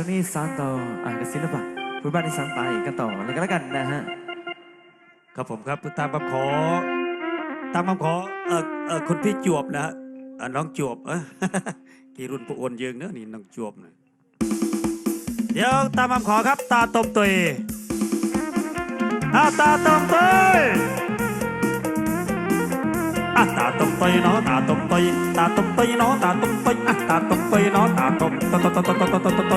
ช่วงนี้สานต่ออ่านกศิลปะพื้นบ้านที่สานไปกันต่อเลยก็แล้วกันนะฮะ ครับผมครับตามคำขอตามคำขอเออเออคุณพี่จวบนะฮะเอ่อน้องจวบเออ กี่รุ่นผู้โอนยืงเนอะนี่น้องจวบนะเดี๋ยวตามคำขอครับ ตาตมตุยอะตาตมตุยอ่ ตาตุ๊บไปเนาะตาตุ๊บไปตาตุ๊บไปเนาะตาตุ๊บไปอะตาตบไปเนาะตาตุ๊บตบตุบตบตุบตบตุบ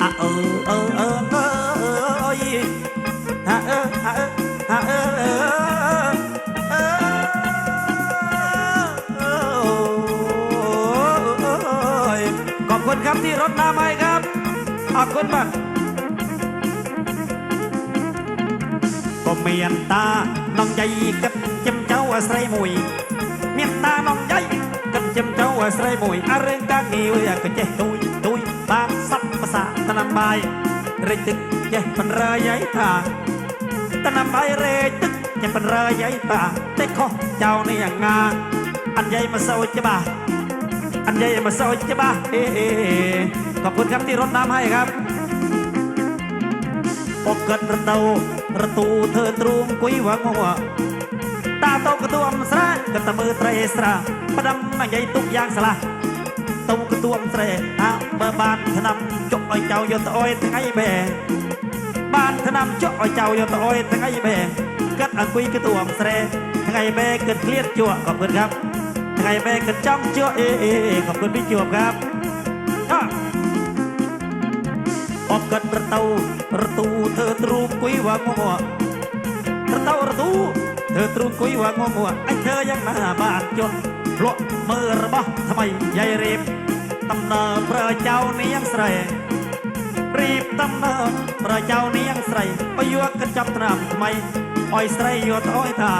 อะเออเออเออเออโอ้ยฮะเออฮะเออฮะเออเออเออขอบคุณครับที่รถน้ำให้ครับขอบคุณมากก็เมียนตาน้องใหญ่กระ ស្រីមួយ មានតាមកយាយគិតចិញ្ចោស្រីមួយអារឿងកាងារក៏ចេះទួយទួយបានសັບភាសាតាមបាយរិចទឹកចេះបណ្រើយាយថាតាមបាយរេទឹកចេះបណ្រើយាយថាតែខុសចៅនេះអាងាអញ្ញៃមកសោច្បាស់អញ្ញៃមកសោច្បាស់អេអេขอบคุณครับที่รถน้ำให้ครับปกเกิดประตูประตูเธอตรูมกุ้ยวังหัว ទៅកទួមស្រែកទៅមើលត្រីស្រាផ្ដឹងនិយាយទុកយ៉ាងឆ្លាស់ទៅកទួមស្រែអើបើបានឆ្នាំចុកឲ្យចៅយកត្អុយថ្ងៃបែបានឆ្នាំចុកឲ្យចៅយកត្អុយថ្ងៃបែកាត់អង្គុយកទួមស្រែថ្ងៃបែគិតឃ្លាតជក់ក៏មិនកាប់ថ្ងៃបែគិតចង់ជក់អេអេក៏មិនពីជាប់កាប់អបកាត់ប្រតៅរទូធ្វើទ្រូបគួយវងមកប្រតៅរទូ เธอตรูกุยว่างัวงัวไอ้เธอยังหน้าบานจนลวกมือរបស់ថ្មីយាយរៀបតំណើប្រជានាងស្រីរៀបតំណើប្រជានាងស្រីបើយកកញ្ចប់ត្រាំថ្មីអោយស្រីយកទៅអោយតា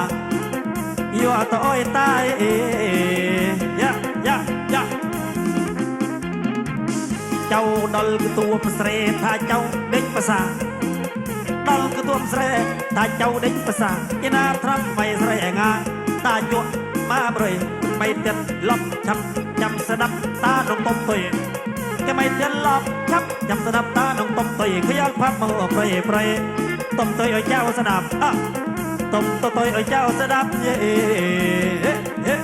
យកទៅអោយតាអេយ៉ាយ៉ាយ៉ាចៅដល់គទួផ្ស្រេថាចៅដេកភាសាដល់គទួផ្ស្រេ តាចៅដេញប្រសាឯណាត្រាប់វៃស្រីឯងាតាជក់មកប្រយបៃទៀតលប់ឆាប់ចាំស្ដាប់តាក្នុងតុបទុយចាំបៃទៀតលប់ឆាប់ចាំស្ដាប់តាក្នុងតុបទុយខ្យល់ផាត់មកប្រយប្រយតុបទុយឲ្យចៅស្ដាប់អតុបទុយឲ្យចៅស្ដាប់យេហេ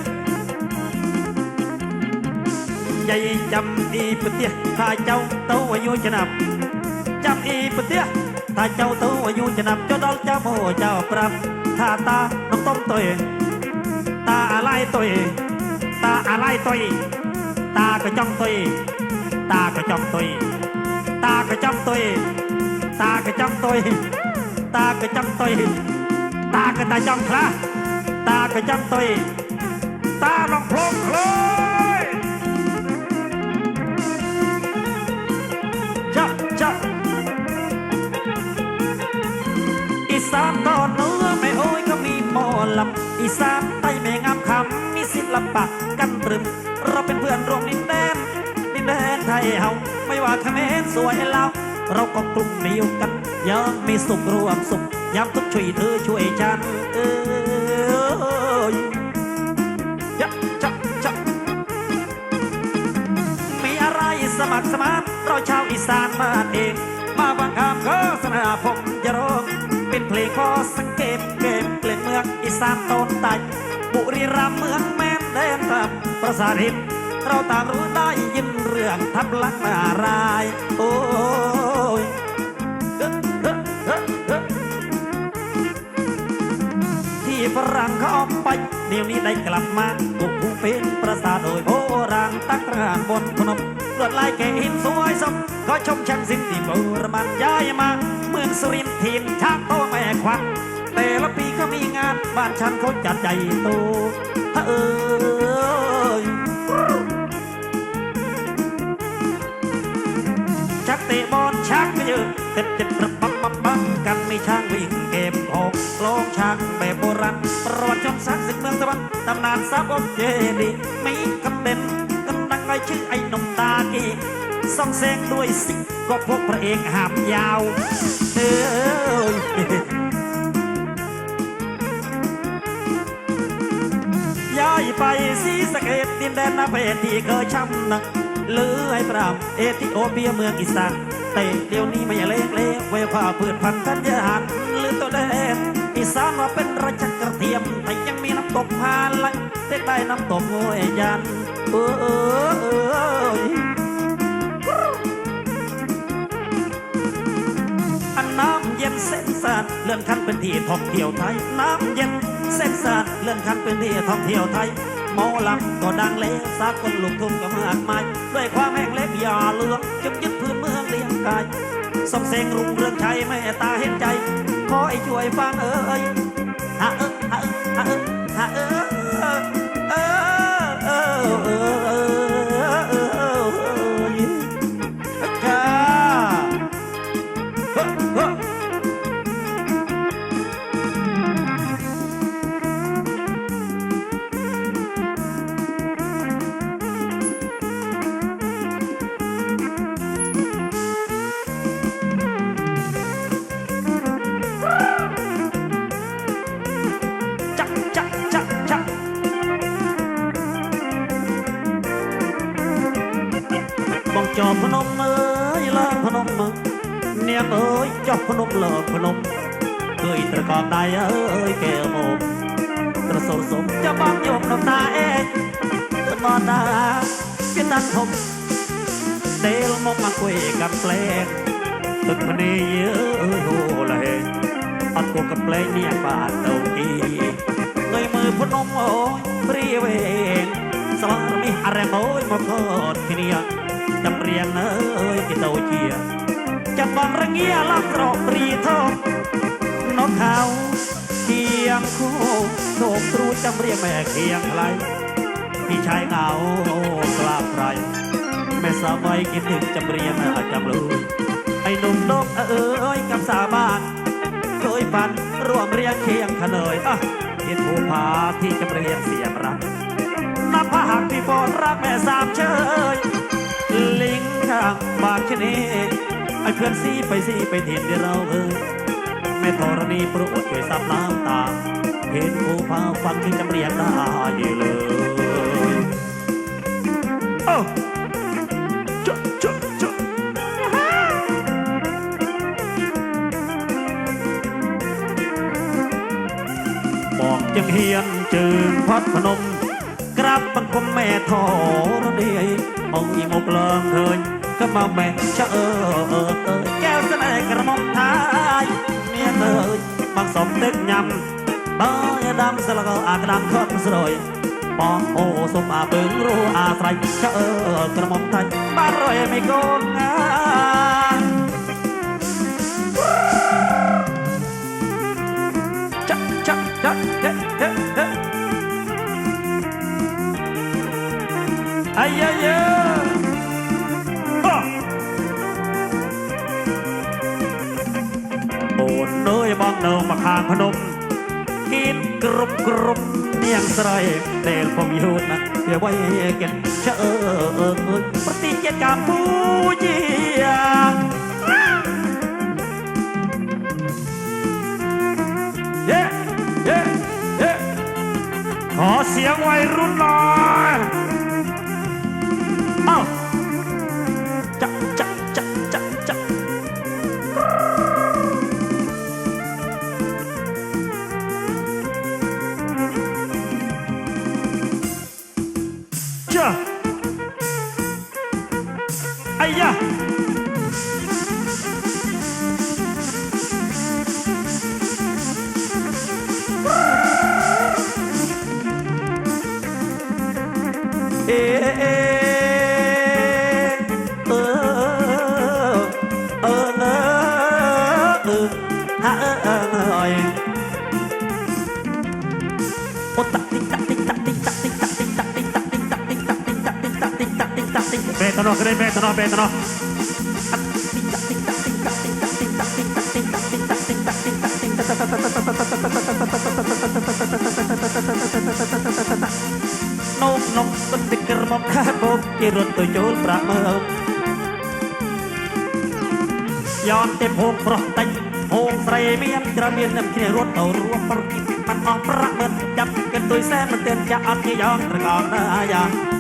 យាយចាំទីប្រទេសថាចៅទៅអាយុចំណាប់ចាំអ៊ីប្រទេស តែចៅទៅអាយុចំណាប់ចុះដល់ចាំអូចៅប្រាប់ថាតានឹងតុំទុយតាអាឡៃទុយតាអាឡៃទុយតាក៏ចង់ទុយតាក៏ចង់ទុយតាក៏ចង់ទុយតាក៏ចង់ទុយតាក៏ចង់ទុយតាក៏តែចង់ខ្លះតាក៏ចង់ទុយតាឡងផ្លុំផ្លោานตอนเนื้อไม่โอ้ยก็มีหมอลำอีสานใต้ไม่งามคำมีศิลปะกันตรึม เราเป็นเพื่อนร่วมดินแดนดินแดนไทยเฮาไม่ว่าเขมรสวยลาเราก็กลุ่มเดียวกันยังมีสุขรวมสุขยามทุกช่วยเธอช่วยฉันเอ้ยยะจะจะมีอะไรสมัครสมานเราชาวอีสานมาเอง มาบังคับโฆษณาผมจะร้อง เป็นเพลงขอสังเกตเกมเกล็ดเมืองอีสานต้นไตบุรีรัมย์เมืองแม่นแดนทับประสาทหินเราตางรู้ได้ยินเรื่องทับลักนารายโอ้ยเอ๊ะเอ๊ะเอ๊ะเอ๊ะที่ฝรั่งเขาเอาไปเดี๋ยวนี้ได้กลับมาถูกผูเป็นประสาทโดยโบราณตั้งระหานบนพนมลวดลายแก่หินสวยสมขอชมช่างสินที่โบราณย้ายมา เมืองสุรินทร์ทีมช้างโตแม่ควันแต่ละปีก็มีงานบ้านฉันเขาจัดใหญ่โตเอ้ยชักเตะบอลชักก็เยอะเต็มเจ็บระบับบับบังกันไมีช้างวิ่งเกมหกลองช้างแบบโบราณประวัติชนสร้างศึกเมืองตะวันตำนานสาบอบเจดีย์มีคำเด่นกำลังไอชื่อไอ้หนุ่มตากี ส่องแสงด้วยสิก็พวกพระเอกหามยาวเอ้ยย้ายไปสีสะเกตดินแดนนาเพศที่เคยช้ำหนักเลือยปรามเอธิโอเปียเมืองอิสานแต่เดี๋ยวนี้ไม่เล็กเล็กไว้ควาพืชพันธุ์ธัญญาหารหรือตัวแดนอีสานว่าเป็นราชกระเทียมแต่ยังมีน้ำตกพาลังเด็กได้น้ำตกโวยยันเออเออเออ เย็นเส้นสานเลื่อนขั้นเป็นที่ท่องเที่ยวไทย น้ำเย็นเส้นสานเลื่อนขั้นเป็นที่ท่องเที่ยวไทยหมอลำก็ดังเลยสากลลูกทุ่งก็มากมาย ด้วยความแห้งเล็กยาเลือกจึงยึดพื้นเมืองเลี้ยงกายส่งเสียงรุ่งเรืองชัยแม่ตาเห็นใจ ขอให้ช่วยฟังเอ้ยฮะเออฮะเออฮะเออฮะเออเออเออเออเออ ចុះភ្នំអើយឡើងភ្នំនាងអើយចុះភ្នំលើភ្នំគឺត្រកបដៃអើយគេមកត្រសូលសុំចាប់បានយកដំណាអេត្បតតាគេតាំងធំទេលមកអង្គុយកាត់ផ្លែកទឹកភ្នែកអើយហូលេអត់គក់កាត់ផ្លែកនេះបានទៅគីងៃមើលភ្នំអូយព្រីវេនស្លារមីអរេមអូយមកកត់គ្នា นักเรียงยมือพนเวงสลังมีอะไรโอ้ยมาโตเนี่ยจำเรียงเอ้ยที่เตเชียจับบางระเงียลักรอบปรีทองนกเขาเคียงคู่โศกตรูจำเรียงแม่เคียงไกลพี่ชายเหงากลาบใครแม่สาวไม่คิดถึงจำเรียงจำลยไอ้หนุ่มนกเอ้ยกับสาบานเคยฝันร่วมเรียงเคียงขะเนยอะเห็นภูผาที่จะเรียงเสียงรักนับพระหักที่ฟอนรักแม่สามเชย ข้างบากชะนีไอ้เพื่อนซีไปซีไปเห็นเดี๋ยวเราเอยแม่ธรณีโปรดช่วยซับน้ำตา เห็นภูผาฟังที่จำเรียงได้เลยโอ้จ๊ะจ๊ะจ๊ะบอกจังเฮียนจึงพัดพนม กราบบังคมแม่ทอรณีเอาอีมกเลิงเคยก็มาแม่ชะเออเออเออแก้วเสน่ ក៏មកបែកចោលកែវស្នេហ៍ក្រមុំអាយមានអើយបងសុំទឹកញ៉ាំបើយដាំស្លឹកអាក្តាមខត់ស្រួយបងអូសុំអាពឹងរស់អាស្រ័យចោលក្រមុំតាច់បានរយមិនកូនណា哎呀呀！ เนางเนอมาคางพนมกินกรุบกรุบเนียงสไรเตลผมอยู่นะเดี๋ยวไว้เกันเชอเออปฏิเจกรรมผู้เยียเย้เย้เย้ขอเสียงวัยรุ่นหน่อย અહીંયા បែតណោះក្រែបែតណោះបែតណោះនោមនោមទឹកទឹកក្រមកខាបោកគេរត់ទៅចូលប្រាក់មើលយ៉នទេពហូបប្រុសតិចហូបស្រីមានច្រើនមានអ្នកគ្នារត់ទៅរួមប្រតិបត្តិបានអស់ប្រាក់មិនចាប់កិនទុយសែនមិនទាន់ចាក់អត់ជាយ៉ងត្រកោណាយ៉ា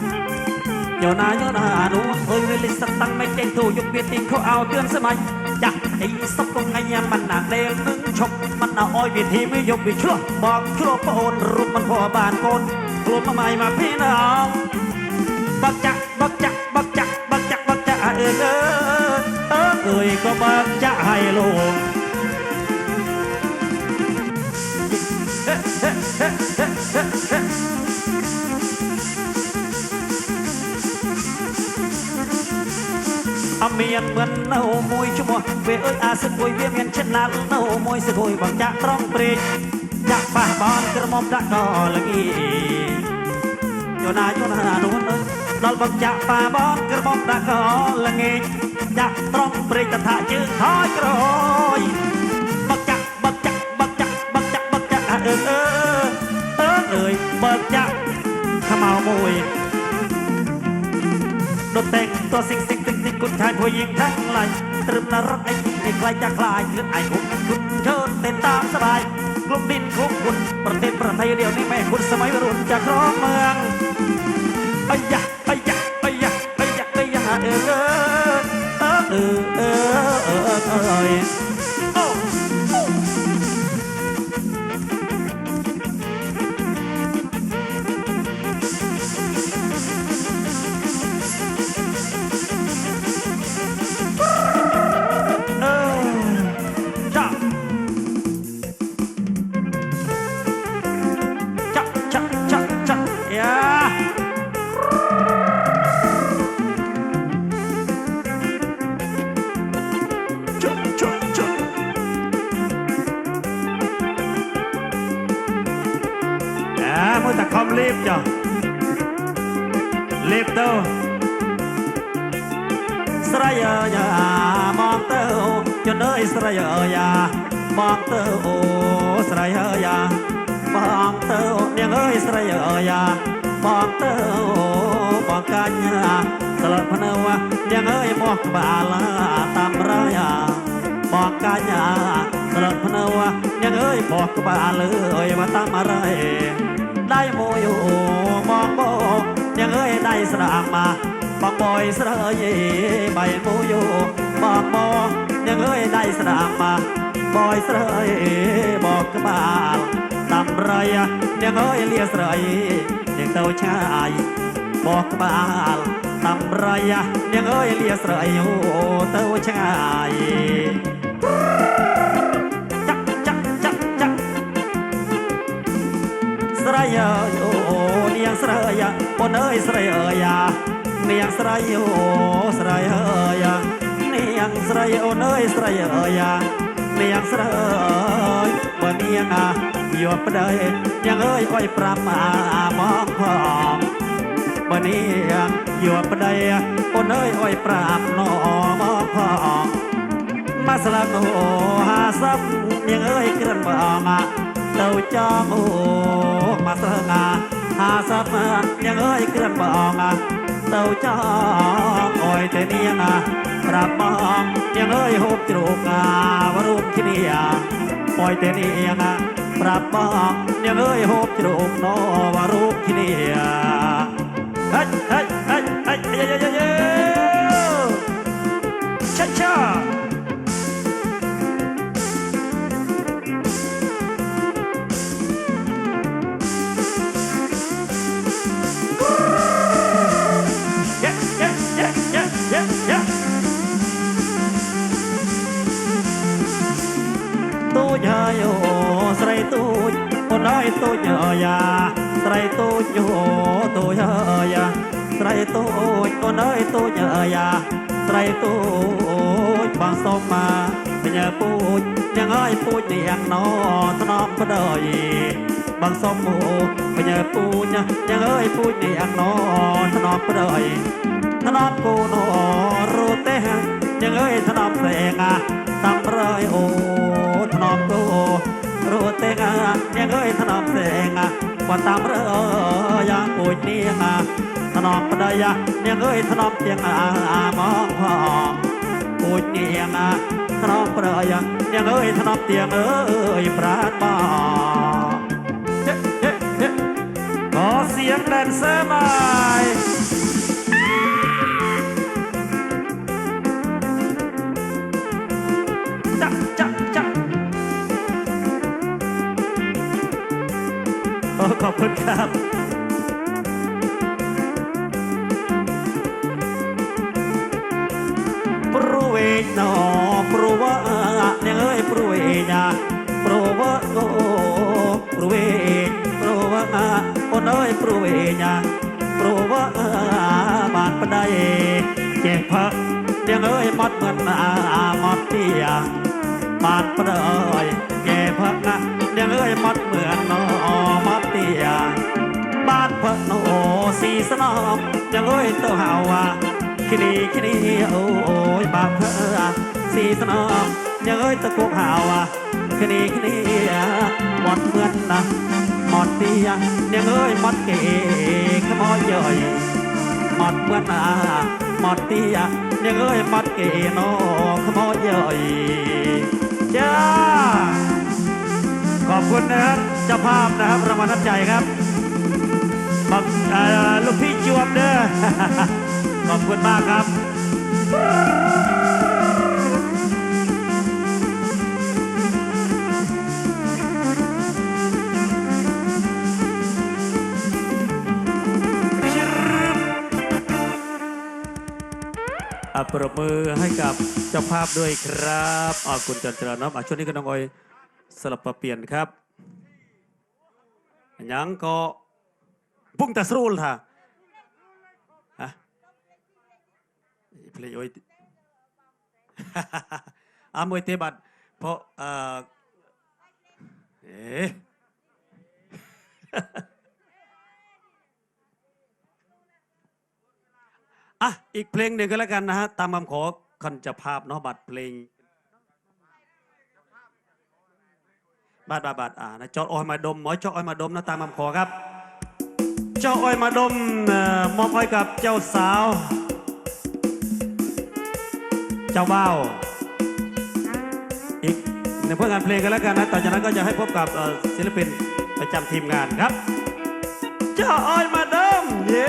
กประเมินจับกันตัวแสนมันเต้นจะอัดที่ย้อนาโยนาโยนาดูเอ้ยเวลิสตังไม่เก่งถูกยกเบียติงเขาเอาเตือนสมัยอยากไอ้สักตรงไงมันหนักเดงนึงชกมันเอาอ้อยเบียทีไม่ยกเบียดชั่วบอกชั่วปะโอนรูปมันพอบานโกนกลุ่มมาใหม่มาพี่น้องบักจักบักจักบักจักบักจักบักจักเออเออเออเอ้ยก็บักจะให้ลง មានមិននៅមួយឈ្មោះវាអើយអាសិទ្ធមួយវាមានចិត្តណាល់នៅមួយសិទ្ធមួយបងចាក់ត្រង់ព្រេកចាក់ប៉ះបនក្រមុំដាក់កលងីយោណាយោណានោះដល់បងចាក់ប៉ះបនក្រមុំដាក់កលងីចាក់ត្រង់ព្រេកតថាជើងថយក្រោយបកចាក់បកចាក់បកចាក់បកចាក់បកចាក់អើអើអើអើយបកចាក់ខ្មៅមួយដុតតែងតសិកសិក สิคุณชายผู้หญิงทั้งหลายตรึมนรกไอ้ที่ใครจะคลายคือไอ้คุณคุณเชิญเต้นตามสบายกลุ่มดินกลุ่มคุณประเทศประเทศเดียวนี้แม่คุณสมัยรุ่นจะครองเมืองไอ้ยะไอ้ยะไอ้ยะไอ้ยะไอ้ยะเออเออเออเออเออ តោស្រីអើយមកទៅអូចនអើយស្រីអើយមកទៅអូស្រីអើយមកទៅនាងអើយស្រីអើយមកទៅអូបងកញ្ញាស្លាប់ភ្នៅនាងអើយមកក្បាលតាមរយបងកញ្ញាស្លាប់ភ្នៅនាងអើយមកក្បាលអើយមកតាមរយដៃមួយអូ ងអើយដៃស្រអាក់មកបងបយស្រអើយបៃមូយូបងបងនាងអើយដៃស្រអាក់មកបយស្រអើយបងក្បាលតាមរៃនាងអើយលាស្រអីនាងទៅឆាយបងក្បាលតាមរៃនាងអើយលាស្រអីអូទៅឆាយស្រអើយអូនាងស្រអី អើយស្រីអើយអានាងស្រីអូស្រីអើយអានាងស្រីអូនអើយស្រីអើយអានាងស្រីអើយបើនាងអាយកប្តីនាងអើយអុយប្រាប់អាមកផងបើនាងយកប្តីអូនអើយអុយប្រាប់ណោមកផងមកស្លាប់អូហាសាប់នាងអើយក្រិនបងទៅចងអូមកស្រា ហាសាប់យ៉ាងអើយក្រឿនបងទៅចងអើយតែនាងប្រាប់បងយ៉ាងអើយហូបជ្រូកអារូបគ្នាអើយតែនាងប្រាប់បងយ៉ាងអើយហូបជ្រូកណោរូបគ្នាហិចហិចហិចហិចយេយេយេឆាឆា តូចយោតូចហើយស្រីតូចអូនអើយតូចហើយស្រីតូចបងសុំមកញញើពូចញងអើយពូចនាងណោស្នប់ប្តីបងសុំអូញញើពូចញងអើយពូចនាងណោស្នប់ប្តីស្នប់គូណោរទេញងអើយស្នប់សេងអា มองพองปูดเนียงอ่ะถนอมปะดายะยังเอ้ยถนอมเตียงเอ้ยปราดมาเฮ้เฮ้เฮ้ขอเสียงแดนเซอร์หน่ คุณครับปรูเวญนอปรูวะเนี่ยเอ้ยปรูเวญาปรูวะโอปรูเวญปรูวะโอนเอ้ยปรูเวญาปรูวะบานปะไดเจ็บพะเนี่ยเอ้ยมัดเหมือนมัดเตียบานปะไดเจ็บพะเนี่ยเอ้ยมัดเหมือนน้อ สีสนอมยังเอ้ยเต้าหาวาคินีคินีโอ้ยบานพระสีสนอมยังเอ้ยตะกุกหาวาคินีคินีหมดเพื่อนนะหมดเตียยังเอ้ยหมดเก๋ขมอยย่อยหมดเพื่อนนะหมดเตียยังเอ้ยหมดเก๋นอขมอยย่อยจ้าขอบคุณนะครับเจ้าภาพนะครับรางวัลน้ำใจครับ บักเอ่อลูกพี่จวบเด้อขอบคุณมากครับอะปรบมือให้กับเจ้าภาพด้วยครับอะคุณจันทราน้องอะช่วงนี้ก็น้องออยสลับปรับเปลี่ยนครับยังก็ พุ่งแต่สรูลท่ะฮะเพลยโอ้ยอามวยเตบัดเพราะเอ่อเอ๊ะอะอีกเพลงหนึ่งก็แล้วกันนะฮะ ตามคำขอคันจะภาพเนาะบัตรเพลงบาทบาทบาทอ่านะจอดอ้อยมาดมหมอจอดอ้อยมาดมนะตามคำขอครับ เจ้าอ้อยมาดมมอบอมอบให้กับเจ้าสาว เจ้าบ่าวอีกในึ่งผลงานเพลงกันแล้วกันนะต่อจากนั้นก็จะให้พบกับศิลปินประจำทีมงานครับ เจ้าอ้อยมาดมเย้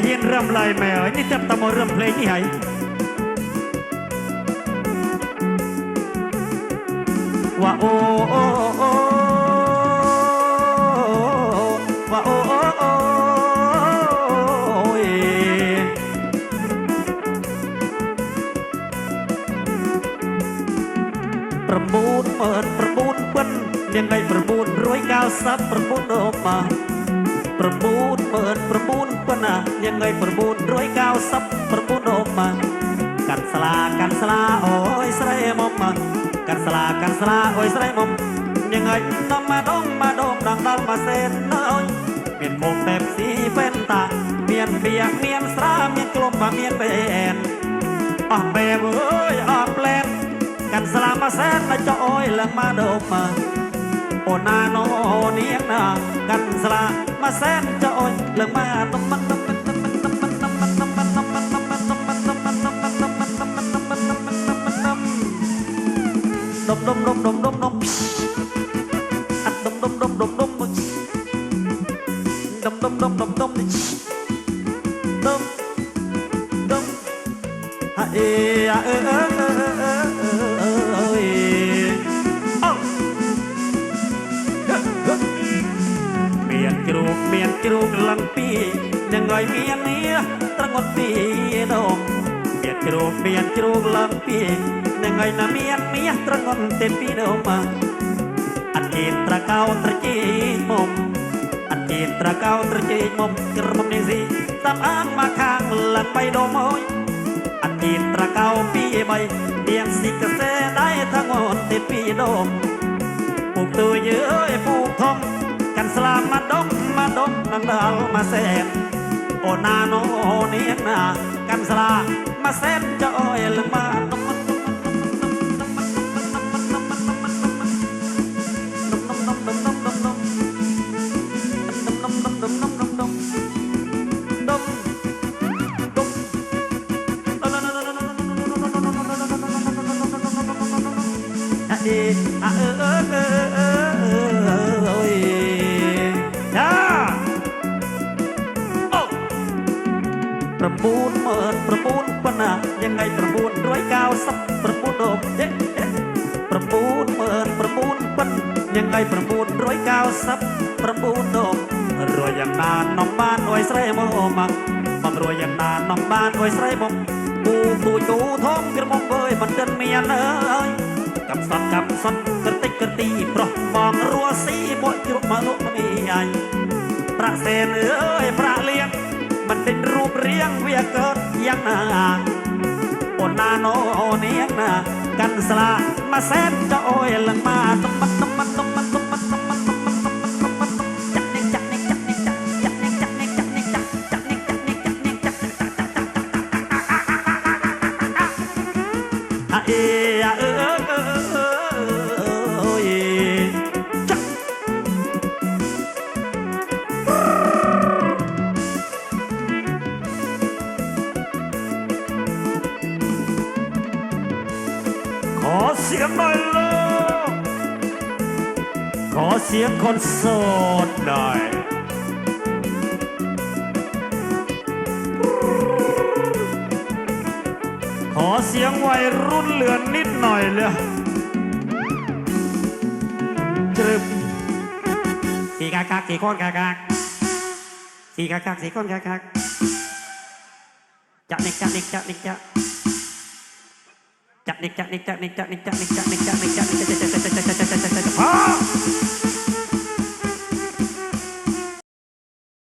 มันจะเห็นเริ่มลายแมวนี่เต็มตะโมเริ่มเพลงนี่ไงว่าโอ้โอ้โอ้ว่าโอ้โอ้โอ้ยประมูลเปิดประมูลเปิ้นยังไงประมูลรวยก้าวซับประมูลออกมา 9ប៉ុណ្ណាយ៉ាងងៃ990 9អូម៉ាកាន់ស្លាកាន់ស្លាអូយស្រីមកមកកាន់ស្លាកាន់ស្លាអូយស្រីមកយ៉ាងងៃដល់មកដល់មកដល់ដល់ដល់មកសេនអើយមានមុខតែផ្ស៊ីពេលតាមានបៀកមានស្រាមានក្លុំមកមានបែនអស់បែអើយអស់ផ្លែកាន់ស្លាមកសេនមកចុះអូយឡើងមកដល់មក អូនណាណូនាងណាកាន់ស្លាមកសែនចោចលឹងមកទុំមិនទុំមិនទុំមិនទុំមិនទុំមិនទុំមិនទុំមិនទុំមិនទុំមិនទុំមិនទុំមិនទុំមិនទុំមិនទុំមិនទុំមិនទុំមិនទុំដុំដុំដុំដុំដុំដុំអាដុំដុំដុំដុំដុំដុំដុំដុំដុំដុំដុំដុំហាអេអើអើ មានជ្រូកលឹងពីនឹងឲ្យមាននេះត្រង់ទីដងមានជ្រូកមានជ្រូកលឹងពីនឹងឲ្យណាមានមាសត្រង់ទីពីដងមកអត់ជាត្រកោត្រជីមុំអត់ជាត្រកោត្រជីមុំក្រុមនេះស៊ីតាមអាងមកខាងលឹងបីដងមកអត់ជាត្រកោពីបីមានស៊ីកសេដែរថងទីពីដងពុកទួយអើយពុកធំ กันสลามมาดกมาดกนังเดามาเสนโอนาโนเนียนากันสลามาเสนจะอ้อยลงมา กับสันกับสันกระติกกระตีเพราะมองรัวสีบอยกรุมาลุกมีไอพระเสนเอ้ยพระเลี้ยง มันเป็นรูปเรียงเวียเกิดยังนาโอนาโนเนียงนากันสลามาแซมจะโอยลังมาตมมัตมมัดต้อง อเสียงหน่อยลูกขอเสียงคนโสดหน่อยขอเสียงวัยรุ่นเหลือนนิดหน่อยเลยจรึบสี่กากากสี่คนกากากสี่กากากสี่คนกากากจะนิกจะนิกจะนิกจะจักนิกจักนิกจักนิกจัก Ah